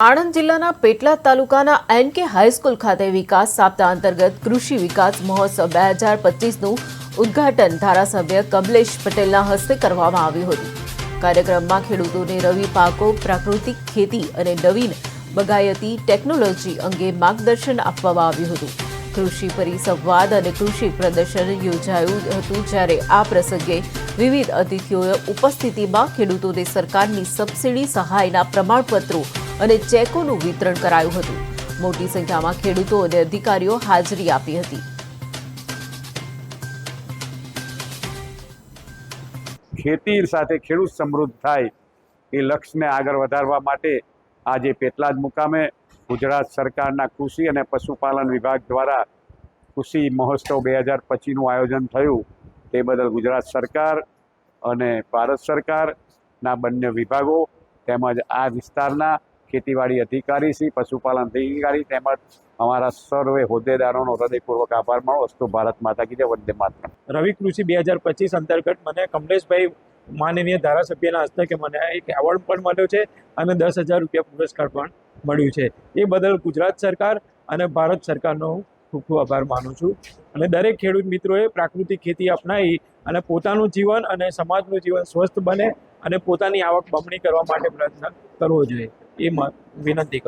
આણંદ જિલ્લાના પેટલાદ તાલુકાના NK high school ખાતે વિકાસ સાપ્તાહ અંતર્ગત કૃષિ વિકાસ મહોત્સવ બે હજાર પચીસનું ઉદ્ઘાટન ધારાસભ્ય કમલેશ પટેલના હસ્તે કરવામાં આવ્યું હતું. કાર્યક્રમમાં ખેડૂતોને રવિ પાકો, પ્રાકૃતિક ખેતી અને નવીન બગાયતી ટેકનોલોજી અંગે માર્ગદર્શન આપવામાં આવ્યું હતું. કૃષિ પરિસંવાદ અને કૃષિ પ્રદર્શન યોજાયું હતું જ્યારે આ પ્રસંગે વિવિધ અતિથિઓએ ઉપસ્થિતિમાં ખેડૂતોને સરકારની સબસિડી સહાયના પ્રમાણપત્રો અને ચેકોનું વિતરણ કરાયું હતું. મોટી સંખ્યામાં ખેડૂતો અને અધિકારીઓ હાજરી આપી હતી. ખેતી સાથે ખેડૂત સમૃદ્ધ થાય એ લક્ષ્યને આગળ વધારવા માટે આજે પેટલાદ મુકામે ગુજરાત સરકારના કૃષિ અને પશુપાલન વિભાગ દ્વારા કૃષિ મહોત્સવ બે હજાર પચીસનું આયોજન થયું. તે બદલ ગુજરાત સરકાર અને ભારત સરકારના બંને વિભાગો તેમજ આ વિસ્તારના ખેતીવાડી અધિકારી શ્રી, પશુપાલન અધિકારી તેમજ અમારા સર્વે હોદ્દેદારોનો હૃદયપૂર્વક આભાર. માનો અસ્તુ ભારત માતા કીજે વંદે માતા રવિ કૃષિ બે હજાર પચીસ અંતર્ગત મને કમલેશભાઈ માનનીય ધારાસભ્યના હસ્તકે મને એક એવોર્ડ પણ મળ્યો છે અને દસ હજાર રૂપિયા પુરસ્કાર પણ મળ્યું છે. એ બદલ ગુજરાત સરકાર અને ભારત સરકારનો ખૂબ ખૂબ આભાર માનું છું. અને દરેક ખેડૂત મિત્રોએ પ્રાકૃતિક ખેતી અપનાવી અને પોતાનું જીવન અને સમાજનું જીવન સ્વસ્થ બને અને પોતાની આવક બમણી કરવા માટે પ્રયત્ન કરવો જોઈએ. એ વિનંતી કરું